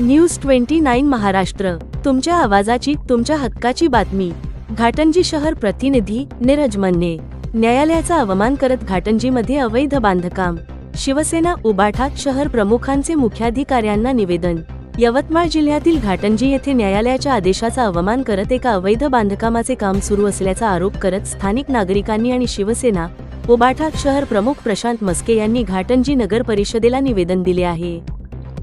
News twenty nine Maharashtra. तुमच्या आवाजाची तुमच्या हक्काची बातमी. घाटंजी शहर प्रतिनिधी नीरज मन्ने. न्यायालयाचा अवमान करत घाटंजीमध्ये अवैध बांधकाम. शिवसेना उबाठा शहर प्रमुखांचे मुख्याधिकाऱ्यांना निवेदन. यवतमाळ जिल्ह्यातील घाटंजी येथे न्यायालयाच्या आदेशाचा अवमान करत एका अवैध बांधकामाचे काम सुरू असल्याचा आरोप करत स्थानिक नागरिकांनी आणि शिवसेना उबाठा शहर प्रमुख प्रशांत मस्के यांनी घाटंजी नगर परिषदेला निवेदन दिले आहे.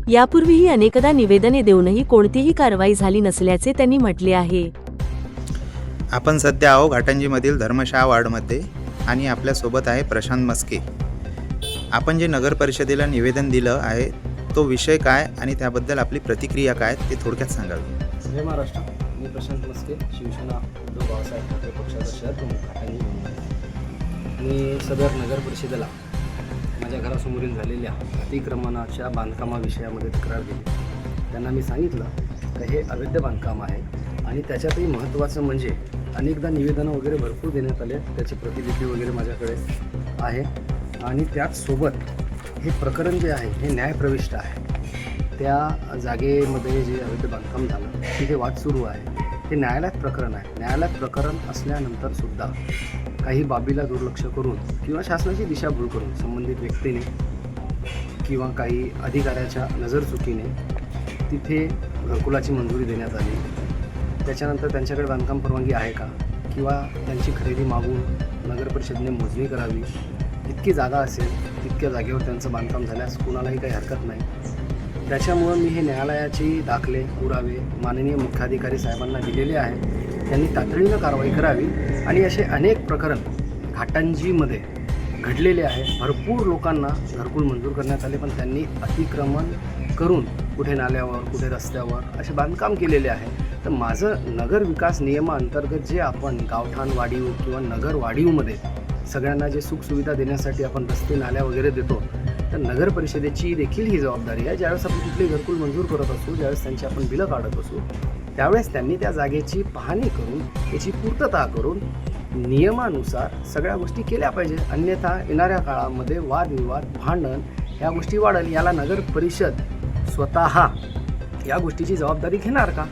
यापूर्वीही अनेकदा निवेदने देऊनही कोणतीही कारवाई झाली नसल्याचे त्यांनी म्हटले आहे. आपण सध्या आहो घाटंजीमधील धर्मशाळा वार्डमध्ये आणि आपल्यासोबत आहे प्रशांत मस्के. आपण जे नगर परिषदेला निवेदन दिलं आहे तो विषय काय आणि त्याबद्दल आपली प्रतिक्रिया काय ते थोडक्यात सांगावी जय महाराष्ट्र. मी प्रशांत मस्के शिवसेना उद्धव बाळासाहेब ठाकरे पक्षाचा शहर प्रमुख घाटंजी. म्हणून मी सदर नगर परिषदेला माझ्या घरासमोरील झालेल्या अतिक्रमणाच्या बांधकामाविषयामध्ये तक्रार दिली त्यांना मी सांगितलं का हे अवैध बांधकाम आहे आणि त्याच्यातही महत्त्वाचं म्हणजे अनेकदा निवेदनं वगैरे भरपूर देण्यात आले त्याची प्रतिलिपी वगैरे माझ्याकडे आहे. आणि त्याचसोबत हे प्रकरण जे आहे हे न्यायप्रविष्ट आहे. त्या जागेमध्ये जे अवैध बांधकाम झालं तिथे वाद सुरू आहे. हे न्यायालयात प्रकरण आहे. न्यायालयात प्रकरण असल्यानंतरसुद्धा काही बाबीला दुर्लक्ष करून किंवा शासनाची दिशाभूल करून संबंधित व्यक्तीने किंवा काही अधिकाऱ्याच्या नजरचुकीने तिथे घरकुलाची मंजुरी देण्यात आली. त्याच्यानंतर त्यांच्याकडे बांधकाम परवानगी आहे का? किंवा त्यांची खरेदी मागून नगर परिषदेने मोजणी करावी? जितकी जागा असेल तितक्या जागेवर त्यांचं बांधकाम झाल्यास कुणालाही काही हरकत नाही. त्याच्यामुळं मी हे न्यायालयाचे दाखले पुरावे माननीय मुख्याधिकारी साहेबांना दिलेले आहे त्यांनी तातडीनं कारवाई करावी आणि असे अनेक प्रकरण घाटंजीमध्ये घडलेले आहे. भरपूर लोकांना घरकुल मंजूर करण्यात आले पण त्यांनी अतिक्रमण करून कुठे नाल्यावर कुठे रस्त्यावर असे बांधकाम केलेले आहे. तर माझं नगर विकास नियमाअंतर्गत जे आपण गावठाण वाढीव किंवा नगर वाढीवमध्ये सगळ्यांना जे सुखसुविधा देण्यासाठी आपण रस्ते नाल्या वगैरे देतो तर नगर परिषदेची देखील ही जबाबदारी आहे. ज्यावेळेस आपण कुठली घरकुल मंजूर करत असू ज्यावेळेस त्यांची आपण बिलं काढत असू त्यावेळेस त्यांनी त्या जागेची पाहणी करून त्याची पूर्तता करून नियमानुसार सगळ्या गोष्टी केल्या पाहिजे. अन्यथा येणाऱ्या काळामध्ये वादविवाद भांडण ह्या गोष्टी वाढेल. याला नगर परिषद स्वतः या गोष्टीची जबाबदारी घेणार का?